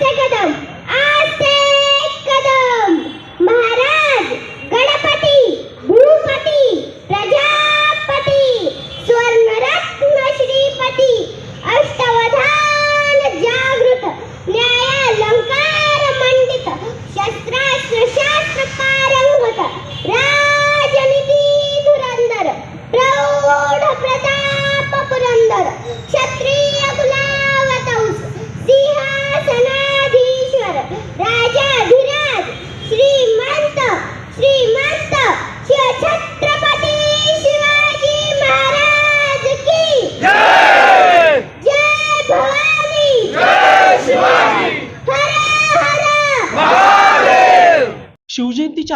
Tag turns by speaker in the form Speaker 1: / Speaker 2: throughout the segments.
Speaker 1: take it
Speaker 2: down.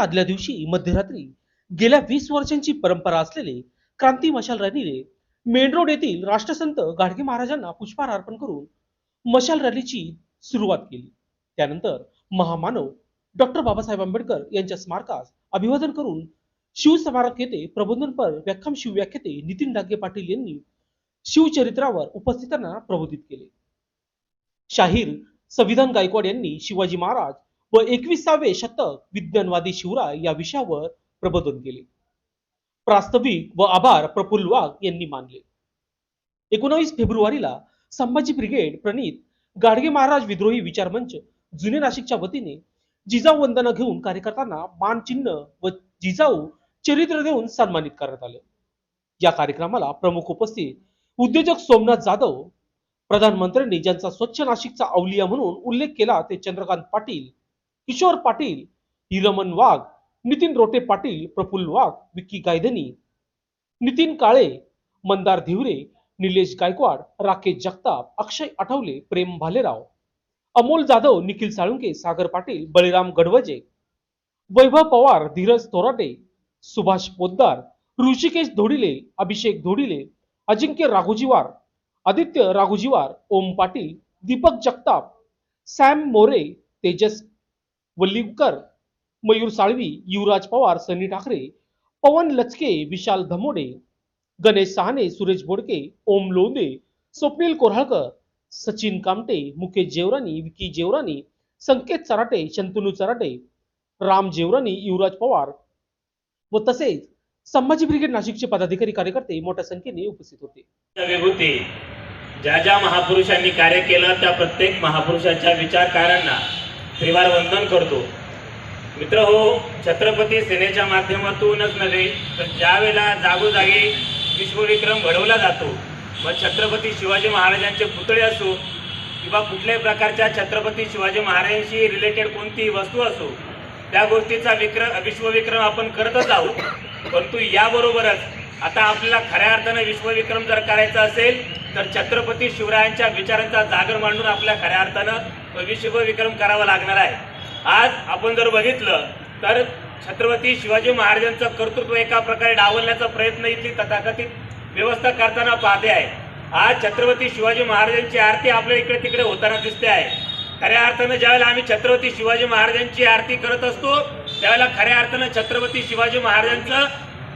Speaker 2: आदल्या दिवशी मध्यरात्री गेल्या वीस वर्षांची परंपरा असलेले क्रांती मशाल रॅलीने मेन रोड येथील राष्ट्रसंत गाडगे महाराजांना पुष्पहार अर्पण करून मशाल रॅलीची सुरुवात केली. त्यानंतर महामानव डॉक्टर बाबासाहेब आंबेडकर यांच्या स्मारकास अभिवादन करून शिवस्मारक येथे प्रबोधनपर व्याख्याम शिवव्याख्याते नितीन डागे पाटील यांनी शिवचरित्रावर उपस्थितांना प्रबोधित केले. शाहीर संविधान गायकवाड यांनी शिवाजी महाराज व एकविसावे शतक विज्ञानवादी शिवराय या विषयावर प्रबोधन केले. प्रास्ताविक व आभार प्रफुल्ल वाघ यांनी मानले. एकोणावीस फेब्रुवारीला संभाजी ब्रिगेड प्रणित गाडगे महाराज विद्रोही विचार मंच जुने नाशिकच्या वतीने जिजाऊ वंदना घेऊन कार्यकर्त्यांना मानचिन्ह व जिजाऊ चरित्र देऊन सन्मानित करण्यात आलं. या कार्यक्रमाला प्रमुख उपस्थित उद्योजक सोमनाथ जाधव प्रधानमंत्र्यांनी ज्यांचा स्वच्छ नाशिकचा अवलिया म्हणून उल्लेख केला ते चंद्रकांत पाटील किशोर पाटील हिरमन वाघ नितीन रोटे पाटील प्रफुल्ल वाघ विक्की गायधनी नितीन काळे मंदार धिवरे निलेश गायकवाड राकेश जगताप अक्षय आठवले प्रेम भालेराव अमोल जाधव निखिल साळुंके सागर पाटील बळीराम गडवजे वैभव पवार धीरज तोराटे सुभाष पोद्दार ऋषिकेश धोडिले अभिषेक धोडिले अजिंक्य राघोजीवार आदित्य राघोजीवार ओम पाटील दीपक जगताप सॅम मोरे तेजस वल्लीवकर मयूर साळवी युवराज पवार सनी ठाकरे पवन लचके विशाल धमोडे गणेश सहाने सुरेश बोडके ओम लोंदे स्वप्नील कोराळकर सचिन कामटे मुकेश जेवरानी विकी जेवरानी संकेत चराटे शंतनू चराटे राम जेवरानी युवराज पवार व तसेच संभाजी ब्रिगेड नाशिकचे पदाधिकारी कार्यकर्ते मोठ्या संख्येने उपस्थित होते.
Speaker 3: विभूती ज्या ज्या महापुरुषांनी कार्य केलं त्या प्रत्येक महापुरुषाच्या विचारकारांना त्रिवार वंदन करतो. मित्र हो छत्रपती सेनेच्या माध्यमातूनच नव्हे तर ज्या वेळेला जागोजागी विश्वविक्रम घडवला जातो मग छत्रपती शिवाजी महाराजांचे पुतळे असो किंवा कुठल्याही प्रकारच्या छत्रपती शिवाजी महाराजांशी रिलेटेड कोणतीही वस्तू असो त्या गोष्टीचा विक्रम विश्वविक्रम आपण करतच आहोत. परंतु याबरोबरच आता आपल्याला खऱ्या अर्थानं विश्वविक्रम जर करायचा असेल तर छत्रपती शिवरायांच्या विचारांचा जागर मांडून आपल्या खऱ्या अर्थानं विश्वविक्रम करावा लागणार आहे. आज आपण जर बघितलं तर छत्रपती शिवाजी महाराजांचं कर्तृत्व एका प्रकारे डावलण्याचा प्रयत्न इथली तथाकथित व्यवस्था करताना पाहते आहे. आज छत्रपती शिवाजी महाराजांची आरती आपल्या इकडे तिकडे होताना दिसते आहे. खऱ्या अर्थानं ज्यावेळेला आम्ही छत्रपती शिवाजी महाराजांची आरती करत असतो त्यावेळेला खऱ्या अर्थानं छत्रपती शिवाजी महाराजांचं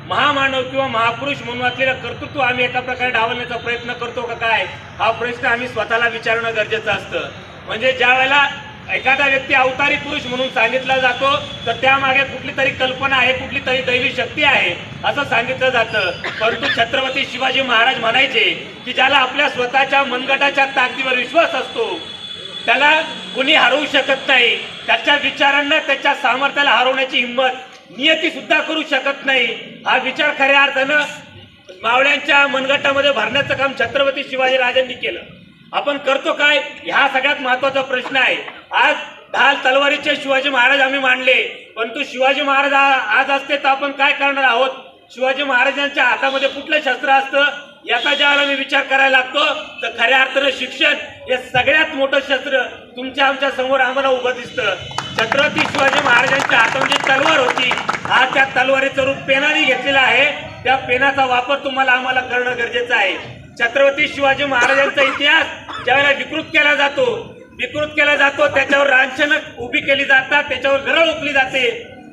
Speaker 3: महामानव किंवा महापुरुष म्हणून असलेलं कर्तृत्व आम्ही एका प्रकारे डावलण्याचा प्रयत्न करतो का काय? हा प्रश्न आम्ही स्वतःला विचारणं गरजेचं असतं. म्हणजे ज्या वेळेला एखादा व्यक्ती अवतारी पुरुष म्हणून सांगितला जातो तर त्यामागे कुठली तरी कल्पना आहे कुठली तरी दैवी शक्ती आहे असं सांगितलं जातं. परंतु छत्रपती शिवाजी महाराज म्हणायचे की ज्याला आपल्या स्वतःच्या मनगटाच्या ताकदीवर विश्वास असतो त्याला कुणी हरवू शकत नाही. त्याच्या विचारांना त्याच्या सामर्थ्याला हरवण्याची हिंमत नियती सुद्धा करू शकत नाही. हा विचार खऱ्या अर्थानं मावळ्यांच्या मनगटामध्ये भरण्याचं काम छत्रपती शिवाजी राजांनी केलं. आपण करतो काय? हा सगळ्यात महत्त्वाचा प्रश्न आहे. आज ढाल तलवारीचे शिवाजी महाराज आम्ही मांडले परंतु शिवाजी महाराज आज असते तर आपण काय करणार आहोत? शिवाजी महाराजांच्या हातामध्ये कुठलं शस्त्र असतं? याचा ज्यावेळेला मी विचार करायला लागतो तर खऱ्या अर्थानं शिक्षण हे सगळ्यात मोठं शस्त्र तुमच्या आमच्यासमोर आम्हाला उभं दिसतं. छत्रपती शिवाजी महाराजांच्या हातामध्ये तलवार होती आज त्या तलवारीचं रूप पेनाने घेतलेलं आहे. त्या पेनाचा वापर तुम्हाला आम्हाला करणं गरजेचं आहे. छत्रपती शिवाजी महाराजांचा इतिहास ज्यावेळेला विकृत केला जातो विकृत केला जातो त्याच्यावर रांछनं उभी केली जातात त्याच्यावर गरळ उकली जाते.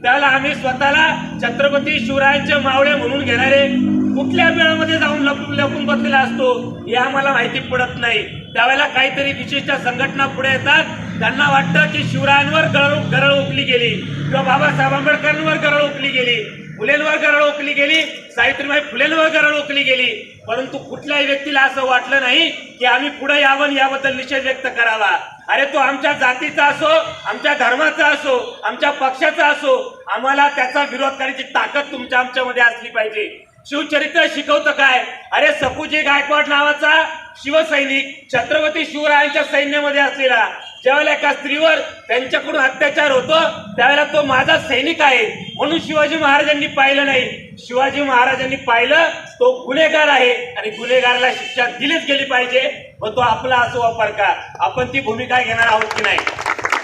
Speaker 3: त्याला आम्ही स्वतःला छत्रपती शिवरायांचे मावळे म्हणून घेणारे कुठल्या वेळामध्ये जाऊन लपून लपून बसलेला असतो हे आम्हाला माहिती पडत नाही. त्यावेळेला काहीतरी विशिष्ट संघटना पुढे येतात. त्यांना वाटतं की शिवरायांवर गरळ गरळ ओकली गेली किंवा बाबासाहेब आंबेडकरांवर गरळ ओकली गेली. फुलेंवर गरळ ओकली गेली. सावित्रीबाई फुलेंवर गरळ ओकली गेली. परंतु कुठल्याही व्यक्तीला असं वाटलं नाही की आम्ही पुढे यावं याबद्दल निषेध व्यक्त करावा. अरे तो आमच्या जातीचा असो आमच्या धर्माचा असो आमच्या पक्षाचा असो आम्हाला त्याचा विरोध करण्याची ताकद तुमच्या आमच्यामध्ये असली पाहिजे. शिवचरित्र शिकवतं काय? अरे सपूजी गायकवाड नावाचा शिवसैनिक छत्रपती शिवरायांच्या सैन्यामध्ये असलेला. ज्यावेळेला एका स्त्रीवर त्यांच्याकडून अत्याचार होतो त्यावेळेला तो माझा सैनिक आहे. म्हणून शिवाजी महाराजांनी पाहिलं नाही. शिवाजी महाराजांनी पाहिलं तो गुन्हेगार आहे आणि गुन्हेगाराला शिक्षा दिलीच गेली पाहिजे. व तो आपला असो वापर का? आपण ती भूमिका घेणार आहोत की नाही?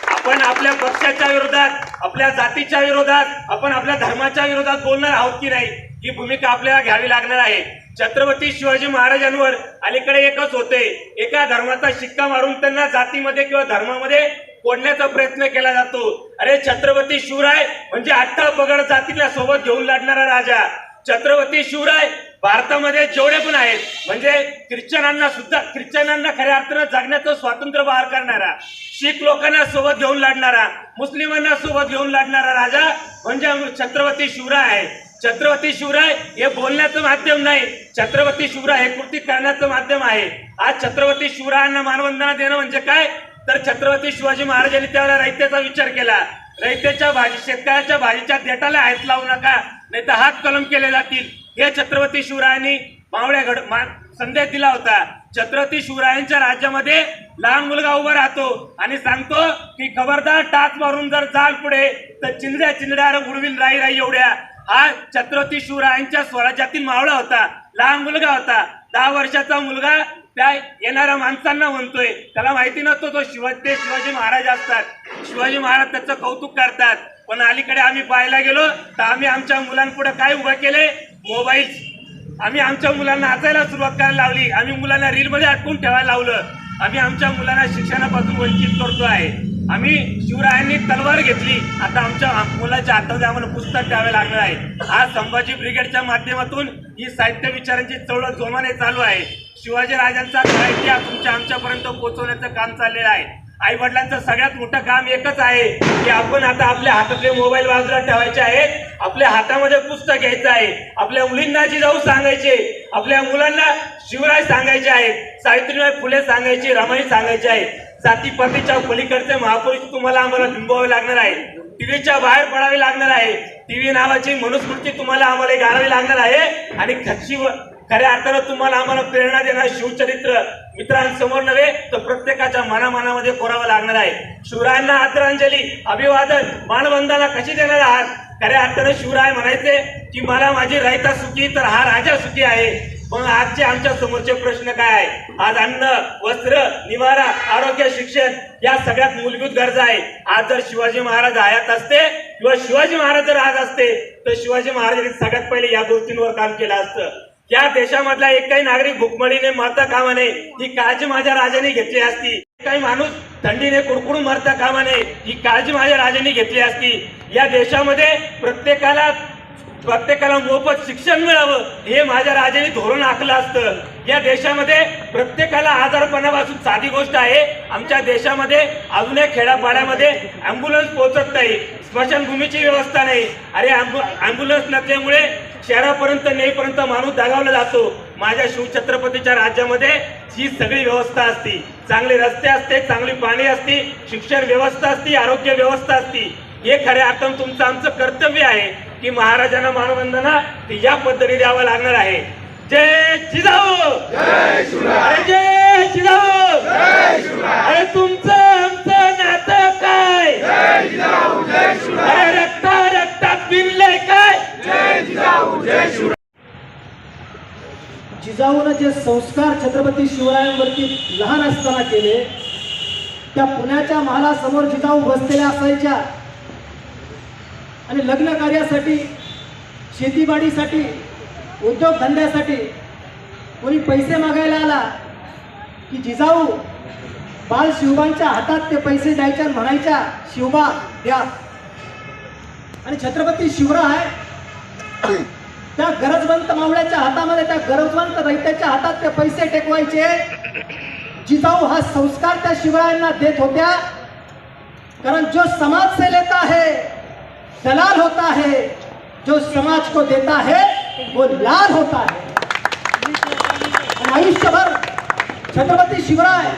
Speaker 3: आपण आपल्या पक्षाच्या विरोधात आपल्या जातीच्या विरोधात आपण आपल्या धर्माच्या विरोधात बोलणार आहोत की नाही? ही भूमिका आपल्याला घ्यावी लागणार आहे. छत्रपती शिवाजी महाराजांवर अलीकडे एकच होते. एका धर्माचा शिक्का मारून त्यांना जातीमध्ये किंवा धर्मामध्ये फोडण्याचा प्रयत्न केला जातो. अरे छत्रपती शिवराय म्हणजे आठा पगड जातीला सोबत घेऊन लढणारा राजा. छत्रपती शिवराय भारतामध्ये जेवढे पण आहेत म्हणजे ख्रिश्चनांना सुद्धा ख्रिश्चनांना खऱ्या अर्थानं जगण्याचं स्वातंत्र्य बाहेर करणारा शीख लोकांना सोबत घेऊन लढणारा मुस्लिमांना सोबत घेऊन लढणारा राजा म्हणजे छत्रपती शिवराय. आहे छत्रपती शिवराय हे बोलण्याचं माध्यम नाही. छत्रपती शिवराय हे कृती करण्याचं माध्यम आहे. आज छत्रपती शिवरायांना मानवंदना देणं म्हणजे काय? तर छत्रपती शिवाजी महाराजांनी त्यावेळेला रयतेचा विचार केला. रयतेच्या भाजी शेतकऱ्याच्या भाजीच्या देटाला हात लावू नका नाही तर हात कलम केले जातील. हे छत्रपती शिवरायांनी मावळ्या घड संदेश दिला होता. छत्रपती शिवरायांच्या राज्यामध्ये लहान मुलगा उभा राहतो आणि सांगतो की खबरदार टाच मारून जर जाल पुढे तर चिंदड्या चिंद्या उडवीन राई राई एवढ्या. हा छत्रपती शिवरायांच्या स्वराज्यातील मावळा होता. लहान मुलगा होता. दहा वर्षाचा मुलगा त्या येणाऱ्या माणसांना म्हणतोय. त्याला माहिती नसतो तो शिवाजी ते शिवाजी महाराज असतात. शिवाजी महाराज त्याचं कौतुक करतात. पण अलीकडे आम्ही पाहायला गेलो तर आम्ही आमच्या मुलांपुढे काय उभं केले मोबाईल आम्ही आमच्या मुलांना नाचायला सुरुवात करायला लावली. आम्ही मुलांना रील मध्ये अटकून ठेवायला लावलं. आम्ही आमच्या मुलांना शिक्षणापासून वंचित करतो आहे आम्ही शिवरायांनी तलवार घेतली. आता आमच्या मुलाच्या हातामध्ये आम्हाला पुस्तक द्यावे लागणार आहे. आज संभाजी ब्रिगेडच्या माध्यमातून ही साहित्य विचारांची चळवळ जोमाने चालू आहे. शिवाजी राजांचा इतिहास तुमच्या आमच्यापर्यंत पोहोचवण्याचं काम चाललेलं आहे. आई वडिलांचं सगळ्यात मोठं काम एकच आहे की आपण आता आपल्या हातातले मोबाईल बाजूला ठेवायचे आहेत. आपल्या हातामध्ये पुस्तक घ्यायचं आहे. आपल्या मुलींना जिजाऊ सांगायचे. आपल्या मुलांना शिवराय सांगायचे आहेत. सावित्रीबाई फुले सांगायची रमाई सांगायचे आहे जातीपातीच्या पलीकडचे महापुरुष तुम्हाला आम्हाला बिंबवावे लागणार आहे. टीव्हीच्या बाहेर पडावे लागणार आहे. टीव्ही नावाची मनुस्मृती तुम्हाला आम्हाला घालावी लागणार आहे. आणि खच्ची खऱ्या अर्थानं तुम्हाला आम्हाला प्रेरणा देणार शिवचरित्र मित्रांसमोर नव्हे तर प्रत्येकाच्या मनामनामध्ये कोरावं लागणार आहे. शिवरायांना आदरांजली अभिवादन मानवंदना कशी देणार आहात? खऱ्या अर्थानं शिवराय म्हणायचे की मला माझी रायता सुखी तर हा राजा सुखी आहे. मग आजचे आमच्या समोरचे प्रश्न काय आहे? आज अन्न वस्त्र निवारा आरोग्य शिक्षण या सगळ्यात मूलभूत गरजा आहे आज जर शिवाजी महाराज हयात असते किंवा शिवाजी महाराज जर आज असते तर शिवाजी महाराजांनी सगळ्यात पहिले या गोष्टींवर काम केलं असतं. या देशामधला एक काही नागरिक भूकमळीने मरता कामा नये ही काळजी माझ्या राजाने घेतली असती. काही माणूस थंडीने कुडकुडून मरता कामा नये ही काळजी माझ्या राजाने घेतली असती. या देशामध्ये प्रत्येकाला प्रत्येकाला मोफत शिक्षण मिळावं हे माझ्या राजाने धोरण आखलं असतं. या देशामध्ये प्रत्येकाला आजारपणापासून साधी गोष्ट आहे. आमच्या देशामध्ये अजूनही खेड्यापाड्यामध्ये अँब्युलन्स पोहोचत नाही. स्मशानभूमीची व्यवस्था नाही. अरे अँब्युलन्स नसल्यामुळे शहरापर्यंत नेईपर्यंत माणूस दगावला जातो. माझ्या शिवछत्रपतीच्या राज्यामध्ये ही सगळी व्यवस्था असती. चांगले रस्ते असते चांगली पाणी असती शिक्षण व्यवस्था असती आरोग्य व्यवस्था असती. हे खऱ्या अर्थानं तुमचं आमचं कर्तव्य आहे की महाराजांना मानवंदना या पद्धतीने द्यावं लागणार आहे. जय जिजाऊ! अरे जय जिजाऊ! अरे तुमचं आमचं नातं काय? अरे रक्ता रक्तात बिनले काय?
Speaker 4: जिजाऊनं जे संस्कार छत्रपती शिवरायांवरती लहान असताना केले त्या पुण्याच्या महालासमोर जिजाऊ बसलेल्या असायच्या. आणि लग्न कार्यासाठी शेतीबाडीसाठी उद्योगधंद्यासाठी कोणी पैसे मागायला आला की जिजाऊ बाल शिवबांच्या हातात ते पैसे द्यायच्या म्हणायच्या शिवबा द्या. आणि छत्रपती शिवराय त्या गरजवंत मावळ्याच्या हातामध्ये त्या गरजवंत दैत्याच्या हातात ते पैसे टेकवायचे. जिजाऊ हा संस्कार त्या शिवरायांना देत होत्या. कारण जो समाज से लेता है दलाल होता है जो समाज को देता है वो लाल होता है। आयुष्यभर छत्रपती शिवराय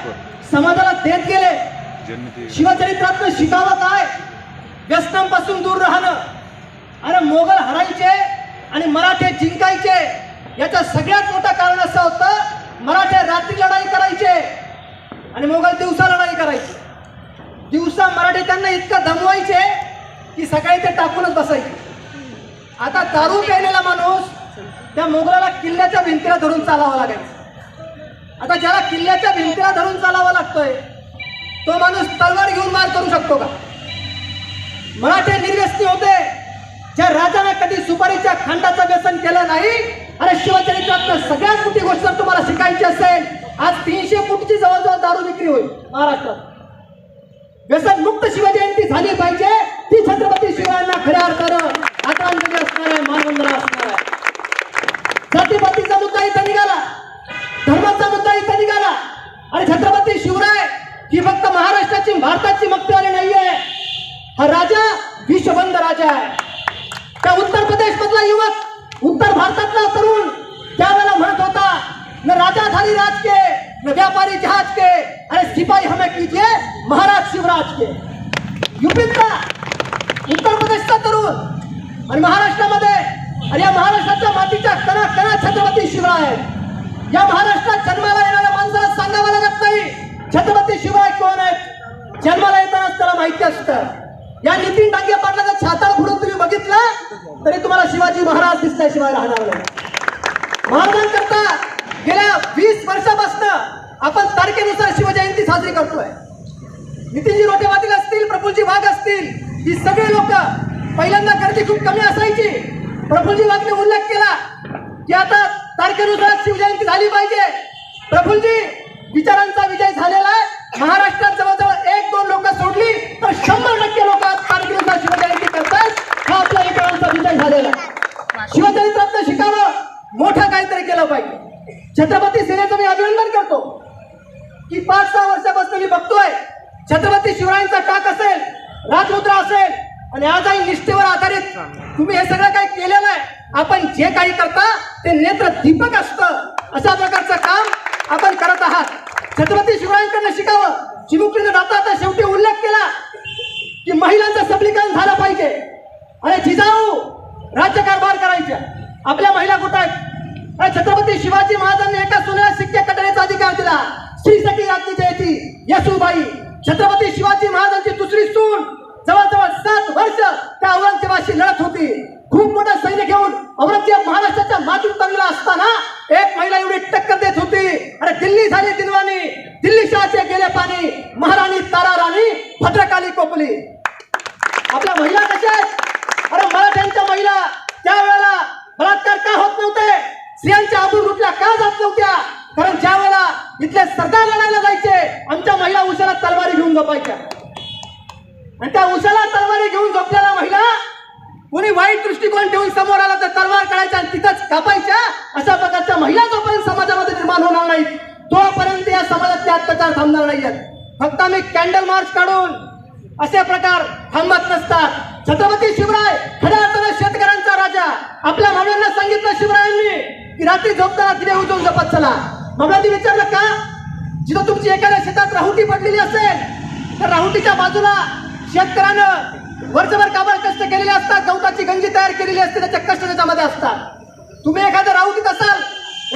Speaker 4: समाजाला देत गेले। शिवचरित्रातनं शिकावं काय व्यसनांपासून दूर राहणं अरे मोगल हरायचे आणि मराठे जिंकायचे याचं सगळ्यात मोठं कारण असं होतं मराठे रात्री लढाई करायचे आणि मोगल दिवसा लढाई करायचे। दिवसा मराठे त्यांना इतकं दमवायचे की सकाळी ते टाकूनच बसायची. आता दारू प्यायलेला माणूस त्या मोगलाला किल्ल्याच्या भिंतीला धरून चालावं लागायचं. आता ज्याला किल्ल्याच्या भिंतीला धरून चालावं लागतोय तो माणूस तलवार घेऊन मार करू शकतो का? मराठे निर्व्यस्ती होते. ज्या राजाने कधी सुपारीच्या खंडाचं व्यसन केलं नाही आणि शिवचरित्रात सगळ्यात मोठी गोष्ट जर तुम्हाला शिकायची असेल आज तीनशे फुटची जवळजवळ दारू विक्री होईल महाराष्ट्रात. व्यसन मुक्त शिवजयंती झाली पाहिजे. ती छत्रपती शिवरायांना खऱ्या अर्थानं आदरांजली असणार आहे मानवंदना असणार आहे. जातीपातीचा मुद्दा इथं निघाला. धर्माचा मुद्दा इथं निघाला. आणि छत्रपती शिवराय ही फक्त महाराष्ट्राची भारताची मक्तेवारी नाहीये. हा राजा विश्वबंद राजा आहे. त्या उत्तर प्रदेश मधला युवक उत्तर भारतातला तरुण त्यावेळेला म्हणत होता न राजाधारी राज के न व्यापारी जहाज के अरे सिपाही हमें कीजिए महाराज शिवराज के। युपीतला उत्तर प्रदेशचा तरुण आणि महाराष्ट्रामध्ये आणि या महाराष्ट्राच्या मातीच्या कणा कणा छत्रपती शिवराय. आहेत. या महाराष्ट्रात जन्माला येणाऱ्या माणसाला सांगावं लागत नाही. छत्रपती शिवराय कोण आहेत? जन्माला येतानाच त्याला माहिती असतं. या नितीन डांगे पाटलाचा छाताळ फुडून तुम्ही बघितलं? तरी तुम्हाला शिवाजी महाराज दिसल्याशिवाय राहणार नाही. महाराजांकरता गेल्या वीस वर्षापासून आपण तारखेनुसार शिवजयंती साजरी करतोय. नितीनजी रोटे पाटील असतील प्रफुलजी वाघ असतील ही सगळे लोक पहिल्यांदा गर्दी खूप कमी असायची. प्रफुलजी वाघने उल्लेख केला की आता तारखेनुसार शिवजयंती झाली पाहिजे. प्रफुलजी विचारांचा विजय झालेला आहे. महाराष्ट्रात जवळजवळ एक दोन लोक सोडली तर शंभर टक्के लोक तारखेनुसार शिवजयंती करतात. हा आपल्या विचारांचा विजय झालेला आहे. शिवचरित्रातलं शिकावं मोठं काहीतरी केलं पाहिजे. छत्रपती सेनेचं मी अभिनंदन करतो की पाच सहा वर्षापासून मी बघतोय. शिवरायांचा टाक असेल राजमुद्रा असेल आणि आजही निष्ठेवर आधारित तुम्ही हे सगळं काही केलेलं आहे. आपण जे काही करता ते नेत्र दीपक असतं. अशा प्रकारचं काम आपण करत आहात. छत्रपती शिवरायांकडनं शिकावं. चिमुकलीनं जाता आता शेवटी उल्लेख केला की महिलांचं सबलीकरण झालं पाहिजे. अरे जिजाऊ राज्यकारभार करायच्या आपल्या महिला कुठं आहेत? अरे छत्रपती शिवाजी महाराजांनी एका सोन्याच्या सिक्के कटण्याचा अधिकार दिला. श्रीसखी राज्य जयती येसुबाई छत्रपती शिवाजी महाराजांची दुसरी सून जवळजवळ सात वर्ष त्या औरंगजेबाशी लढत होती. खूप मोठं सैन्य घेऊन औरंगजेब महाराष्ट्राच्या मातृ उतरलेला असताना एक महिला एवढी टक्कर देत होती. अरे दिल्ली झाली दिलवानी. दिल्ली शहाचे गेले पाणी. महाराणी तारा राणी भद्रकाली कोपली आपल्या महिला कशा आहेत? अरे मराठ्यांच्या महिला. त्यावेळेला बलात्कार का होत नव्हते? स्त्रियांच्या आबूर लुटल्या का जात नव्हत्या? कारण ज्या वेळेला इथले सरदार लढायला जायचे आमच्या महिला उशाला तलवारी घेऊन झोपायच्या. आणि त्या उशाला तलवारी घेऊन झोपलेल्या महिला कोणी वाईट दृष्टिकोन ठेवून समोर आला तर तलवार काढायच्या आणि तिथंच कापायच्या अशा प्रकारच्या महिला जोपर्यंत समाजामध्ये निर्माण होणार नाही तोपर्यंत या समाजातले अत्याचार थांबणार नाही फक्त आम्ही कॅन्डल मार्च काढून असे प्रकार थांबत नसतात. छत्रपती शिवराय खऱ्या अर्थानं शेतकऱ्यांचा राजा. आपल्या मावळ्यांना सांगितलं शिवरायांनी की रात्री झोपताना दिवे उजवून जपत चला. मावळ्यांनी विचारलं का? जिथं तुमची एखाद्या शेतात राहुटी पडलेली असेल तर राहुटीच्या बाजूला शेतकऱ्यानं वर्षभर काबाड कष्ट केलेले असतात गवताची गंजी तयार केलेली असते त्याच्या कष्ट त्याच्यामध्ये असतात. तुम्ही एखाद्या राहुटीत असाल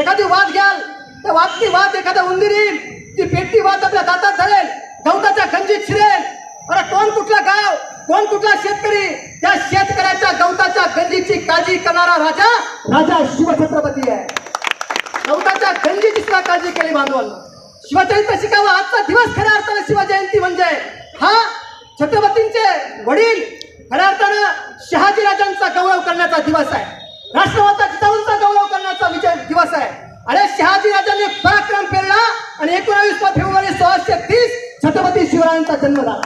Speaker 4: एखादी वाद घ्याल त्या वादची वाद एखाद्या उंदीर येईल ती पेटती वाद आपल्या दातात धरेल गवताच्या गंजीत शिरेल अरे कोण कुठला गाव कोण कुठला शेतकरी त्या शेतकऱ्याच्या गवताच्या गंजीची काळजी करणारा राजा राजा शिवछत्रपती आहे. गवताच्या गंजीची सुद्धा काळजी केली बांधवांना. शिवचरित्र शिकावा. आजचा दिवस खऱ्या अर्थानं शिवजयंती म्हणजे हा? छत्रपतींचे वडील खऱ्या अर्थानं शहाजी राजांचा गौरव करण्याचा दिवस आहे. राष्ट्रवादा जिजाऊंचा गौरव करण्याचा विजय दिवस आहे. अरे शहाजी राजांनी पराक्रम पेरला आणि एकोणावीस फेब्रुवारी सोळाशे तीस छत्रपती शिवरायांचा जन्म झाला.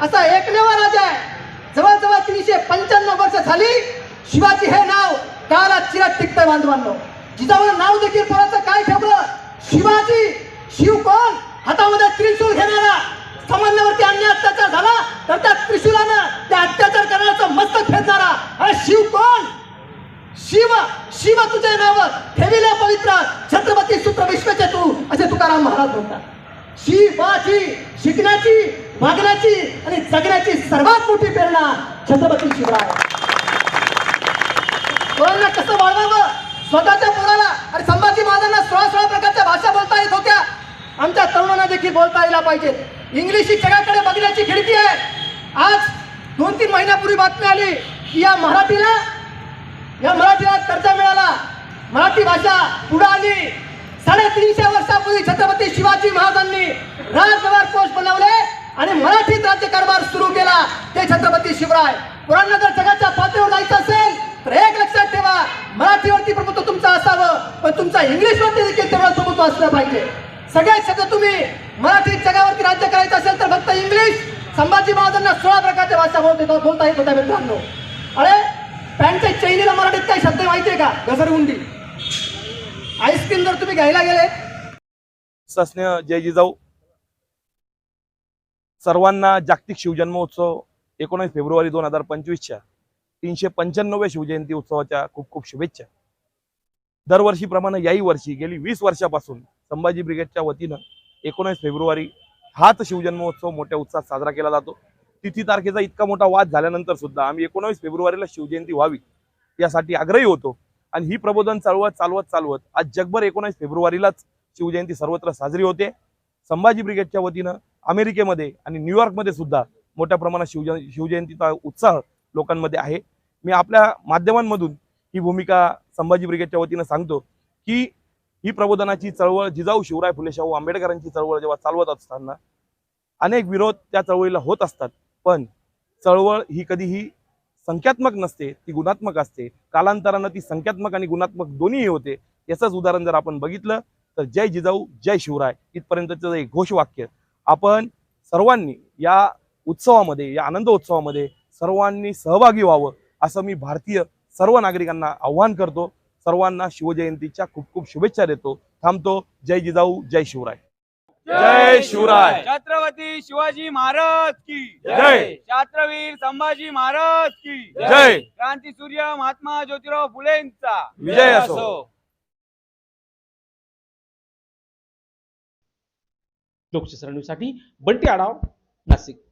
Speaker 4: असा एकमेव राजा आहे. जवळजवळ तीनशे पंच्याण्णव वर्ष झाली. शिवाजी हे नाव काळात चिरात टिकतं बांधवांनो. जिजाऊला नाव देखील कोणाचं काय ठेवलं? शिवाजी शिव कोण? हातामध्ये त्रिशूल घेणारा. समाजावरती अन्य अत्याचार झाला तर त्या त्रिशुलानं त्या अत्याचार करण्याचं मस्तक फेडणारा अरे शिव कोण? शिव शिव तुझे नाव ठेविल्या पवित्र छत्रपती सूत्र विश्वचे तू असे तुकाराम महाराज म्हणतात. शिवाची शिकण्याची वागण्याची आणि जगण्याची सर्वात मोठी प्रेरणा छत्रपती शिवराय. कसं वाढवावं? स्वतःच्या पोराला आमच्या तरुणांना देखील बोलता यायला पाहिजे. इंग्लिश ही जगाकडे बघण्याची खिडकी आहे. आज दोन तीन महिन्यापूर्वी बातमी आली की या मराठीला या मराठीला दर्जा मिळाला. मराठी भाषा पुढे आली. साडेतीनशे वर्षापूर्वी छत्रपती शिवाजी महाराजांनी राजव्यवहार कोश बनवले आणि मराठीत राज्यकारभार सुरू केला. ते छत्रपती शिवराय. पुरांना जर जगाच्या पातळीवर जायचं असेल तर एक लक्षात ठेवा मराठीवरती प्रभुत्व तुमचं असावं पण तुमचा इंग्लिशवरती देखील तेवढं प्रभुत्व असलं पाहिजे. सगळ्यात सगळं तुम्ही मराठी जगावरती राज्य करायचं असेल तर फक्त इंग्लिश संभाजी महाराजांना सोळा प्रकारच्या भाषा बोलते बोलता येत होत्या मित्रांनो. अरे पॅन्टच्या चैनीला मराठीत काही शब्द माहितीये का? घसरगुंडी. आईस्क्रीम जर तुम्ही घ्यायला गेले.
Speaker 5: सस्ने जय जिजाऊ. सर्वांना जागतिक शिवजन्मोत्सव एकोणीस फेब्रुवारी दोन हजार पंचवीसच्या तीनशे पंच्याण्णव्या शिवजयंती उत्सवाच्या खूप खूप शुभेच्छा. दरवर्षीप्रमाणे याही वर्षी गेली वीस वर्षापासून संभाजी ब्रिगेडच्या वतीनं एकोणीस फेब्रुवारी हाच शिवजन्मोत्सव मोठ्या उत्साहात साजरा केला जातो. तिथी तारखेचा इतका मोठा वाद झाल्यानंतर सुद्धा आम्ही एकोणावीस फेब्रुवारीला शिवजयंती व्हावी यासाठी आग्रही होतो. आणि ही प्रबोधन चालवत चालवत चालवत आज जगभर एकोणीस फेब्रुवारीलाच शिवजयंती सर्वत्र साजरी होते. संभाजी ब्रिगेडच्या वतीनं अमेरिकेमध्ये आणि न्यूयॉर्कमध्ये सुद्धा मोठ्या प्रमाणात शिवज शिवजयंतीचा उत्साह लोकांमध्ये आहे. मी आपल्या माध्यमांमधून ही भूमिका संभाजी ब्रिगेडच्या वतीनं सांगतो की ही प्रबोधनाची चळवळ जिजाऊ शिवराय फुले शाहू आंबेडकरांची चळवळ जेव्हा चालवत असताना अनेक विरोध त्या चळवळीला होत असतात. पण चळवळ ही कधीही संख्यात्मक नसते ती गुणात्मक असते. कालांतरानं ती संख्यात्मक आणि गुणात्मक दोन्हीही होते. याचंच उदाहरण जर आपण बघितलं तर जय जिजाऊ जय शिवराय इथपर्यंतचं एक घोषवाक्य. आपण सर्वांनी या उत्सवामध्ये या आनंद उत्सवामध्ये सर्वांनी सहभागी व्हावं असं मी भारतीय सर्व नागरिकांना आव्हान करतो. सर्वांना शिवजयंतीच्या खूप खूप शुभेच्छा देतो. थांबतो. जय जिजाऊ जय शिवराय. जय शिवराय.
Speaker 6: छत्रपती शिवाजी महाराज की.
Speaker 5: जय.
Speaker 6: छत्रवीर संभाजी महाराज की.
Speaker 5: जय.
Speaker 6: क्रांती सूर्य महात्मा ज्योतिराव फुलेंचा.
Speaker 5: विजय असो.
Speaker 2: लोकशाही बंटी आढाव नाशिक.